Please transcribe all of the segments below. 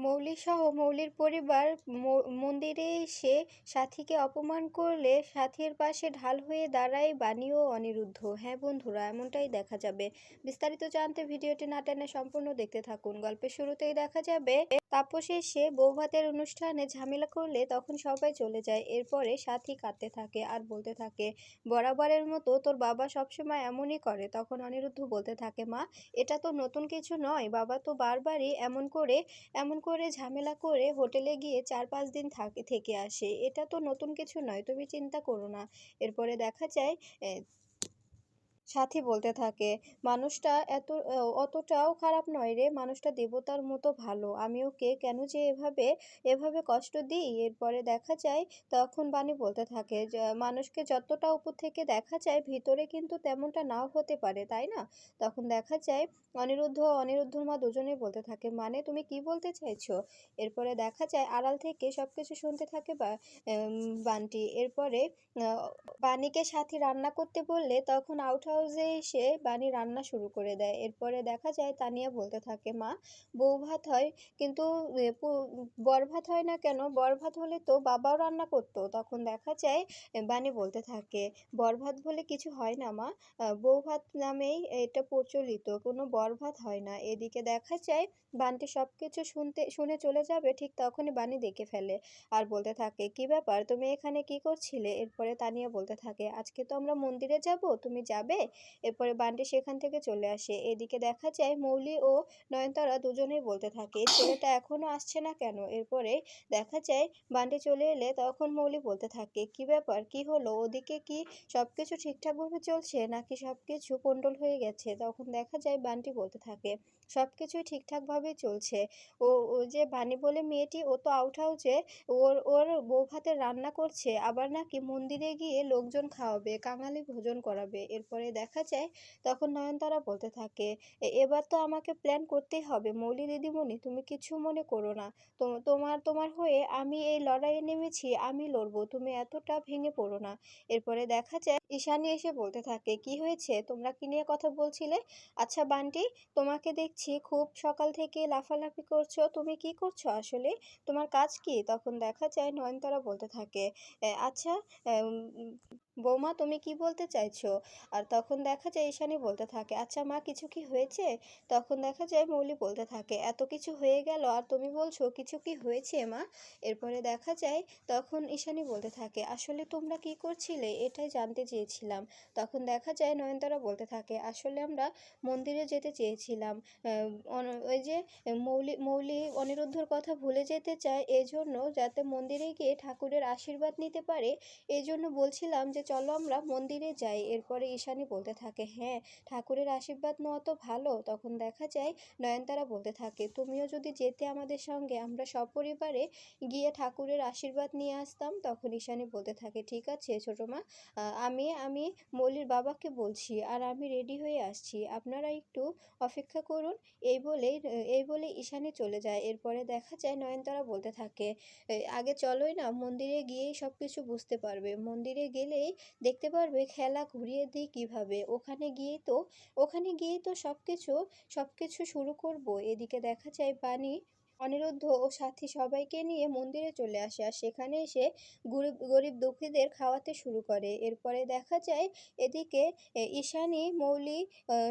মৌলিসহ মৌলির পরিবার মন্দিরে এসে সাথীকে অপমান করলে সাথীর পাশে ঢাল হয়ে দাঁড়ায় বাণী ও অনিরুদ্ধ। হ্যাঁ বন্ধুরা, এমনটাই দেখা যাবে। বিস্তারিত জানতে ভিডিওটি না টেনে সম্পূর্ণ দেখতে থাকুন। গল্পের শুরুতেই দেখা যাবে তাপস এসে বৌভাতের অনুষ্ঠানে ঝামেলা করলে তখন সবাই চলে যায়। এরপরে সাথী কাঁদতে থাকে আর বলতে থাকে, বরাবরের মতো তোর বাবা সবসময় এমনই করে। তখন অনিরুদ্ধ বলতে থাকে, মা, এটা তো নতুন কিছু নয়। বাবা তো বারবারই এমন করে এমন করে ঝামেলা করে হোটেলে গিয়ে চার পাঁচ দিন থাকে, থেকে আসে। এটা তো নতুন কিছু নয়, তুমি চিন্তা করো না। এরপরে দেখা যায় সাথী বলতে থাকে মানুষটা এত অতটাও খারাপ নয় রে মানুষটা দেবতার মতো ভালো। আমি ওকে কেন যে এভাবে এভাবে কষ্ট দিই? এরপরে দেখা যায় তখন বাণী বলতে থাকে মানুষকে যতটা উপর থেকে দেখা যায় ভিতরে কিন্তু তেমনটা নাও হতে পারে তাই না? তখন দেখা যায় অনিরুদ্ধ ও অনিরুদ্ধর মা দুজনেই বলতে থাকে মানে তুমি কি বলতে চাইছো? এরপরে দেখা যায় আড়াল থেকে সব কিছু শুনতে থাকে বা উম, বান্টি এরপরে বাণীকে সাথী রান্না করতে বললে তখন আউট হাউসে এসে বাণী রান্না শুরু করে দেয়। এরপরে দেখা যায় তানিয়া বলতে থাকে, মা, বউ ভাত হয়, কিন্তু বর ভাত হয় না কেন? বর ভাত হলে তো বাবাও রান্না করতো। তখন দেখা যায় বাণী বলতে থাকে, বর ভাত বলে কিছু হয় না, মা। বউ ভাত নামেই এটা প্রচলিত, কোনো বর ভাত হয় না। এদিকে দেখা যায়, বানটি সব কিছু শুনতে, শুনে চলে যাবে, ঠিক তখনই বাণী দেখে ফেলে আর বলতে থাকে, কি ব্যাপার? তুমি এখানে কি করছিলে? এরপরে তানিয়া বলতে থাকে, আজকে তো আমরা মন্দিরে যাব, তুমি যাবে? এরপরে বান্টি সেখান থেকে চলে আসে। এদিকে দেখা যায় মৌলি ও নয়নতারা দুজনেই বলতে থাকে, ছেলেটা এখনও আসছে না কেন? এরপরে দেখা যায় বান্টি চলে এলে তখন মৌলি বলতে থাকে, কি ব্যাপার? কি হলো? ওদিকে কি সবকিছু ঠিকঠাকভাবে চলছে? নাকি সবকিছু পন্ডল হয়ে গেছে? তখন দেখা যায় বান্টি বলতে থাকে, সবকিছুই ঠিকঠাকভাবেই চলছে। ও ও যে বাণী বলে মেয়েটি, ও তো আউট হাউসে ওর ওর বউ ভাতের রান্না করছে। আবার নাকি মন্দিরে গিয়ে লোকজন খাওয়াবে, কাঙালি ভোজন করাবে। এরপরে দেখা যায়, তখন নয়নতারা বলতে থাকে, "এ- এবার তো আমাকে প্ল্যান করতেই হবে। মৌলি দিদিমণি, তুমি কিছু মনে করো না। তোমার তোমার হয়ে আমি এই লড়াইয়ে নেমেছি, আমি লড়বো। তুমি এতটা ভেঙে পড়ো না। এরপরে দেখা যায় ঈশানী এসে বলতে থাকে, কি হয়েছে? তোমরা কি নিয়ে কথা বলছিলে? আচ্ছা বান্টি, তোমাকে দেখছি, খুব সকাল থেকে লাফালাফি করছ। তুমি কি করছ আসলে? তোমার কাজ কি? তখন দেখা যায় নয়নতারা বলতে থাকে আচ্ছা বৌমা, তুমি কি বলতে চাইছো? আর তখন দেখা যায় ঈশানি বলতে থাকে আচ্ছা মা, কিছু কি হয়েছে? তখন দেখা যায় মৌলি বলতে থাকে, এত কিছু হয়ে গেল, আর তুমি বলছো কিছু কি হয়েছে মা? এরপরে দেখা যায় তখন ঈশানি বলতে থাকে, আসলে তোমরা কি করছিলে? এটাই জানতে চেয়েছিলাম তখন দেখা যায় নয়নতারা বলতে থাকে, আসলে আমরা মন্দিরে যেতে চেয়েছিলাম। ওই যে মৌলি মৌলি অনিরুদ্ধর কথা ভুলে যেতে চায় এই জন্য যাতে মন্দিরে গিয়ে ঠাকুরের আশীর্বাদ নিতে পারে এই জন্য বলছিলাম যে চলো আমরা মন্দিরে যাই। এরপরে ঈশানী বলতে থাকে হ্যাঁ ঠাকুরের আশীর্বাদ নেওয়া তো ভালো। তখন দেখা যায় নয়নতারা বলতে থাকে, তুমিও যদি যেতে আমাদের সঙ্গে, আমরা সপরিবারে গিয়ে ঠাকুরের আশীর্বাদ নিয়ে আসতাম। তখন ঈশানী বলতে থাকে, ঠিক আছে ছোটো মা আমি আমি মৌলির বাবাকে বলছি আর আমি রেডি হয়ে আসছি। আপনারা একটু অপেক্ষা করুন, এই বলেই, এই বলে ঈশানী চলে যায়। এরপরে দেখা যায় নয়নতারা বলতে থাকে আগে চলোই না, মন্দিরে গিয়েই সব কিছু বুঝতে পারবে। মন্দিরে গেলেই দেখতে পারবে খেলা ঘুরিয়ে দিই কীভাবে। ওখানে গিয়ে তো, ওখানে গিয়ে তো সব কিছু সব কিছু শুরু করব। এদিকে দেখা যায় বাণী অনিরুদ্ধ ও সাথী সবাইকে নিয়ে মন্দিরে চলে আসে আর সেখানে এসে গরিব গরিব দুঃখীদের খাওয়াতে শুরু করে। এরপরে দেখা যায় এদিকে ঈশানী, মৌলি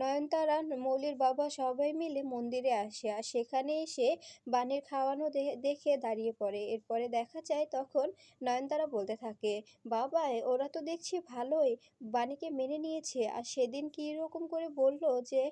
নয়নতারা, মৌলির বাবা সবাই মিলে মন্দিরে আসে আর সেখানে এসে বাণীর খাওয়ানো দেখে দাঁড়িয়ে পড়ে। এরপরে দেখা যায় তখন নয়নতারা বলতে থাকে, বাবা ওরা তো দেখছি ভালোই বাণীকে মেনে নিয়েছে। আর সেদিন কী রকম করে বলল যে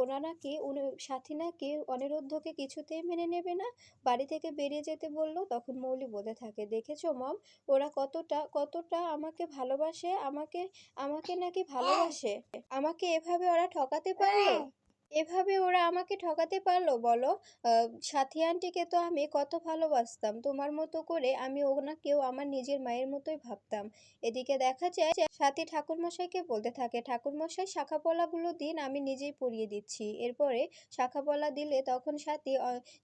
ওরা নাকি, উনি, সাথী নাকি অনিরুদ্ধকে কিছুতেই মেনে নেবে না? বাড়ি থেকে বেরিয়ে যেতে বলল, তখন মৌলি বোধে থাকে, দেখেছ মম, ওরা কতটা কতটা আমাকে ভালোবাসে, আমাকে আমাকে নাকি ভালোবাসে? আমাকে এভাবে ওরা ঠকাতে পারল? এভাবে ওরা আমাকে ঠকাতে পারল? বলো। সাথী আন্টিকে তো আমি কত ভালোবাসতাম। তোমার মতো করে আমি ওনাকেও আমার নিজের মায়ের মতোই ভাবতাম। এদিকে দেখা যায় সাথী ঠাকুরমশাইকে বলতে থাকে, ঠাকুরমশাই শাখা পলাগুলো দিন, আমি নিজেই পরিয়ে দিচ্ছি। এরপরে শাখা পলা দিলে তখন সাথী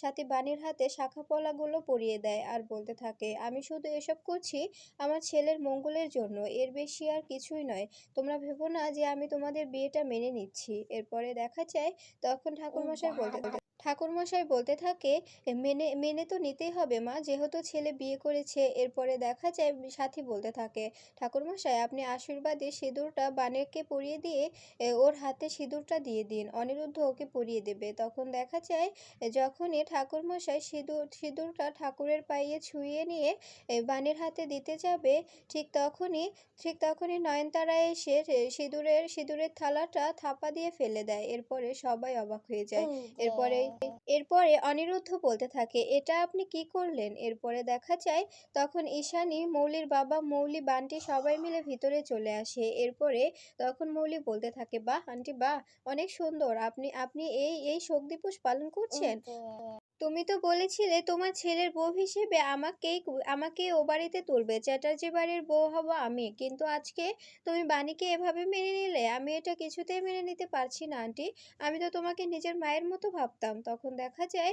সাথী বাণীর হাতে শাখা পলাগুলো পরিয়ে দেয় আর বলতে থাকে, আমি শুধু এসব করছি আমার ছেলের মঙ্গলের জন্য, এর বেশি আর কিছুই নয়। তোমরা ভেবো না যে আমি তোমাদের বিয়েটা মেনে নিচ্ছি। এরপরে দেখা যায় তখন ঠাকুরমশাই বলতে ঠাকুরমশাই বলতে থাকে মেনে মেনে তো নিতেই হবে মা। যেহেতু ছেলে বিয়ে করেছে এরপরে দেখা যায় সাথী বলতে থাকে ঠাকুরমশাই আপনি আশীর্বাদে সিঁদুরটা বানেরকে পরিয়ে দিয়ে ওর হাতে সিঁদুরটা দিয়ে দিন। অনিরুদ্ধ ওকে পরিয়ে দেবে। তখন দেখা যায় যখনই ঠাকুরমশাই সিঁদুর সিঁদুরটা ঠাকুরের পায়ে ছুঁয়ে নিয়ে বানের হাতে দিতে যাবে ঠিক তখনই ঠিক তখনই নয়নতারা এসে সিঁদুরের সিঁদুরের থালাটা থাপা দিয়ে ফেলে দেয়। এরপরে সবাই অবাক হয়ে যায়। এরপরে এরপরে অনিরুদ্ধ বলতে থাকে, এটা আপনি কি করলেন? এরপরে দেখা যায়, তখন ঈশানি মৌলির বাবা, মৌলি বান্টি সবাই মিলে ভিতরে চলে আসে। এরপরে তখন মৌলি বলতে থাকে, বাহ, আন্টি বাহ, অনেক সুন্দর। আপনি আপনি এই এই শোক দিবস পালন করছেন? তুমি তো বলেছিলে তোমার ছেলের বউ হিসেবে আমাকেই আমাকে ও বাড়িতে তুলবে। চ্যাটার্জি বাড়ির বউ হব আমি। কিন্তু আজকে তুমি বাণীকে এভাবে মেনে নিলে, আমি এটা কিছুতেই মেনে নিতে পারছি না, আন্টি। আমি তো তোমাকে নিজের মায়ের মতো ভাবতাম। তখন দেখা যায়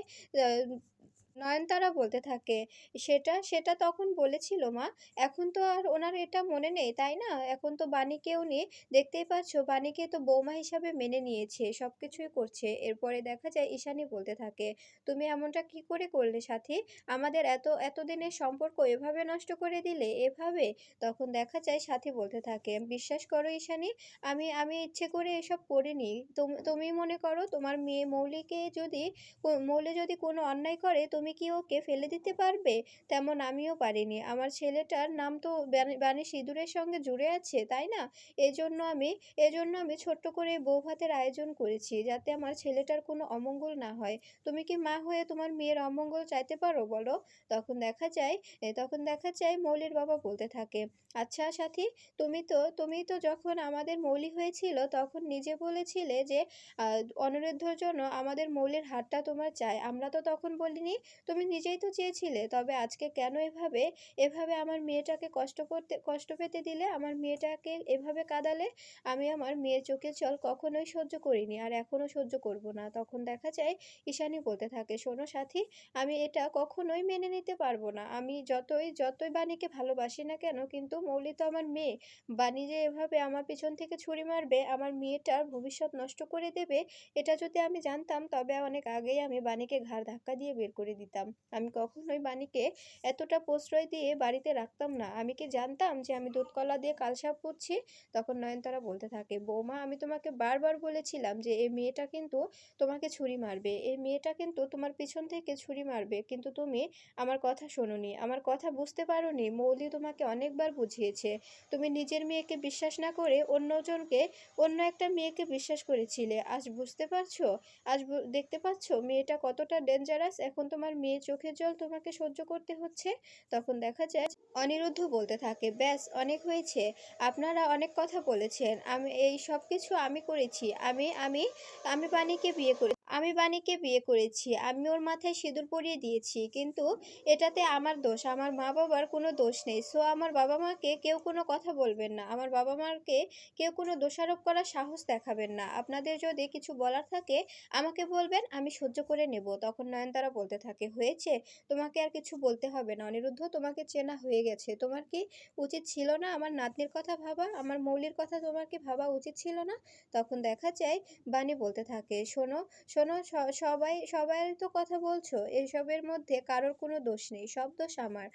নয়নতারা বলতে থাকে। সেটা সেটা তখন বলেছিল মা। এখন তো আর ওনার এটা মনে নেই, তাই না? এখন তো বাণীকে উনি দেখতেই পাচ্ছ, বাণীকে তো বৌমা হিসাবে মেনে নিয়েছে সব কিছুই করছে। এরপরে দেখা যায় ঈশানী বলতে থাকে, তুমি এমনটা কি করে করলে সাথী? আমাদের এত, এতদিনের সম্পর্ক এভাবে নষ্ট করে দিলে? এভাবে? তখন দেখা যায় সাথী বলতে থাকে, বিশ্বাস করো ঈশানী, আমি আমি ইচ্ছে করে এসব করিনি। তুম- মনে করো তোমার মেয়ে মৌলিকে যদি মৌলি যদি কোনো অন্যায় করে, তুমি কি ওকে ফেলে দিতে পারবে? তেমন আমিও পারিনি। আমার ছেলেটার নাম তো বাণী সিঁদুরের সঙ্গে জুড়ে আছে, তাই না? এজন্য আমি এজন্য আমি ছোট্ট করে বউ ভাতের আয়োজন করেছি, যাতে আমার ছেলেটার কোনো অমঙ্গল না হয়। তুমি কি মা হয়ে তোমার মেয়ের অমঙ্গল চাইতে পারো বলো? তখন দেখা যায় তখন দেখা যায় মৌলির বাবা বলতে থাকে আচ্ছা সাথী, তুমি তো তুমি তো যখন আমাদের মৌলি হয়েছিল, তখন নিজে বলেছিলে যে অনিরুদ্ধর জন্য আমাদের মৌলির হারটা তোমার চাই। আমরা তো তখন বলিনি, তুমি নিজেই তো চেয়েছিলে। তবে আজকে কেন এভাবে এভাবে আমার মেয়েটাকে কষ্ট করতে, কষ্ট পেতে দিলে? আমার মেয়েটাকে এভাবে কাঁদালে? আমি আমার মেয়ের চোখের চল কখনোই সহ্য করিনি আর এখনও সহ্য করব না। তখন দেখা যায়, ঈশানী বলতে থাকে, শোনো সাথী, আমি এটা কখনোই মেনে নিতে পারব না। আমি যতই যতই বাণীকে ভালোবাসি না কেন, কিন্তু মৌলি তো আমার মেয়ে। বাণী যে এভাবে আমার পিছন থেকে ছুরি মারবে, আমার মেয়েটার ভবিষ্যৎ নষ্ট করে দেবে, এটা যদি আমি জানতাম, তবে অনেক আগেই আমি বাণীকে ঘাড় ধাক্কা দিয়ে বের করে দিতাম। আমি কখনোই বাণীকে এতটা প্রশ্রয় দিয়ে বাড়িতে রাখতাম না। আমি কি জানতাম যে আমি দুধ কলা দিয়ে কালসাপ করছি? তখন নয়নতারা বলতে থাকে, বৌমা, আমি তোমাকে বারবার বলেছিলাম যে এই মেয়েটা কিন্তু তোমাকে ছুরি মারবে। এই মেয়েটা কিন্তু তোমার পিছন থেকে ছুরি মারবে। কিন্তু তুমি আমার কথা শোনোনি, আমার কথা বুঝতে পারোনি। মৌলি তোমাকে অনেকবার বুঝিয়েছে। তুমি নিজের মেয়েকে বিশ্বাস না করে অন্যজনকে অন্য একটা মেয়েকে বিশ্বাস করেছিলে। আজ বুঝতে পারছ? আজ দেখতে পাচ্ছ? মেয়েটা কতটা ডেঞ্জারাস এখন তোমার মেয়ে চোখের জল তোমাকে সহ্য করতে হচ্ছে? তখন দেখা যায় অনিরুদ্ধ বলতে থাকে, ব্যাস, অনেক হয়েছে। আপনারা অনেক কথা বলেছেন। আমি, এই সব কিছু আমি করেছি। আমি আমি আমি বাণীকে বিয়ে করে আমি বাণীকে বিয়ে করেছি। আমি ওর মাথায় সিঁদুর পরিয়ে দিয়েছি। কিন্তু এটাতে আমার দোষ। আমার মা বাবার কোনো দোষ নেই। সো আমার বাবা মাকে কেউ কোনো কথা বলবেন না। আমার বাবা মাকে কেউ কোনো দোষারোপ করার সাহস দেখাবেন না। আপনাদের যদি কিছু বলার থাকে, আমাকে বলবেন, আমি সহ্য করে নেব। তখন নয়নতারা বলতে থাকে, হয়েছে? তোমাকে আর কিছু বলতে হবে না। অনিরুদ্ধ, তোমাকে চেনা হয়ে গেছে। তোমার কি উচিত ছিল না আমার নাতনির কথা ভাবা? আমার মৌলির কথা তোমার কি ভাবা উচিত ছিল না? তখন দেখা যায়, বাণী বলতে থাকে, শোনো শোনো সবাই সবাই তো কথা বলছো, এসবের মধ্যে কারোর কোনো দোষ নেই, সব দোষ আমার।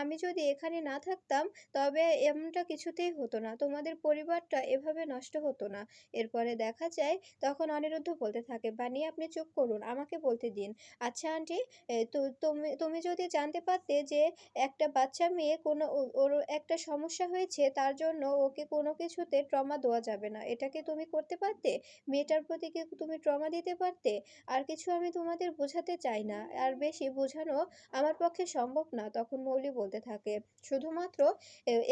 আমি যদি এখানে না থাকতাম, তবে এমনটা কিছুতেই হতো না, তোমাদের পরিবারটা এভাবে নষ্ট হতো না। এরপরে দেখা যায়, তখন অনিরুদ্ধ বলতে থাকে বানি আপনি চুপ করুন, আমাকে বলতে দিন। আচ্ছা আন্টি তুমি তুমি যদি জানতে পারতে যে একটা বাচ্চা মেয়ে কোনো ওর একটা সমস্যা হয়েছে, তার জন্য ওকে কোনো কিছুতে ট্রমা দেওয়া যাবে না এটাকে তুমি করতে পারতে? মেয়েটার প্রতি কি তুমি ট্রমা দিতে পারতে? আর কিছু আমি তোমাদের বোঝাতে চাই না। আর বেশি বোঝানো আমার পক্ষে সম্ভব না, তখন মৌলি বলতে থাকে। শুধুমাত্র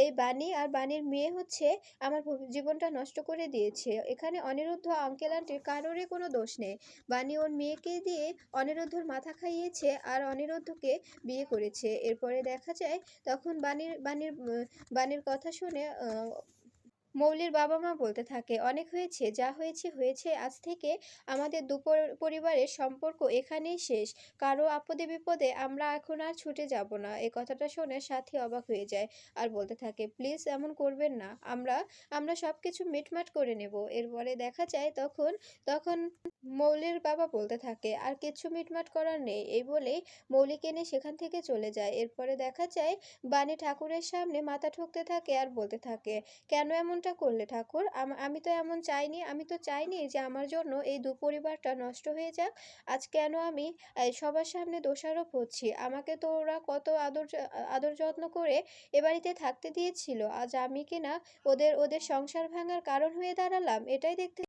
এই বাণী আর বাণীর মেয়ে হচ্ছে আমার জীবনটা নষ্ট করে দিয়েছে। এখানে অনিরুদ্ধ, আঙ্কেল আন্টির কারোরই কোনো দোষ নেই। বাণী ওর মেয়েকে দিয়ে অনিরুদ্ধর মাথা খাইয়েছে আর অনিরুদ্ধকে বিয়ে করেছে। এরপরে দেখা যায় তখন বাণীর বাণীর বাণীর কথা শুনে মৌলির বাবা মা বলতে থাকে, অনেক হয়েছে, যা হয়েছে হয়েছে। আজ থেকে আমাদের দু পরিবারের সম্পর্ক এখানেই শেষ। কারও আপদে বিপদে আমরা এখন আর ছুটে যাব না। এই কথাটা শুনে সাথী অবাক হয়ে যায় আর বলতে থাকে, প্লিজ এমন করবেন না। আমরা আমরা সব কিছু মিটমাট করে নেব। এরপরে দেখা যায় তখন তখন মৌলির বাবা বলতে থাকে, আর কিছু মিটমাট করার নেই। এই বলেই মৌলিকে নিয়ে সেখান থেকে চলে যায়। এরপরে দেখা যায় বাণী ঠাকুরের সামনে মাথা ঠুকতে থাকে আর বলতে থাকে, কেন এমনটা করলে ঠাকুর, আম- তো এমন চাইনি, আমি তো চাইনি যে আমার জন্য এই দু পরিবারটা নষ্ট হয়ে যাক। আজ কেন আমি সবার সামনে দোষারোপ হচ্ছি? আমাকে তো ওরা কত আদর আদর যত্ন করে এ বাড়িতে থাকতে দিয়েছিল। আজ আমি কিনা ওদের ওদের সংসার ভাঙার কারণ হয়ে দাঁড়ালাম? এটাই দেখতে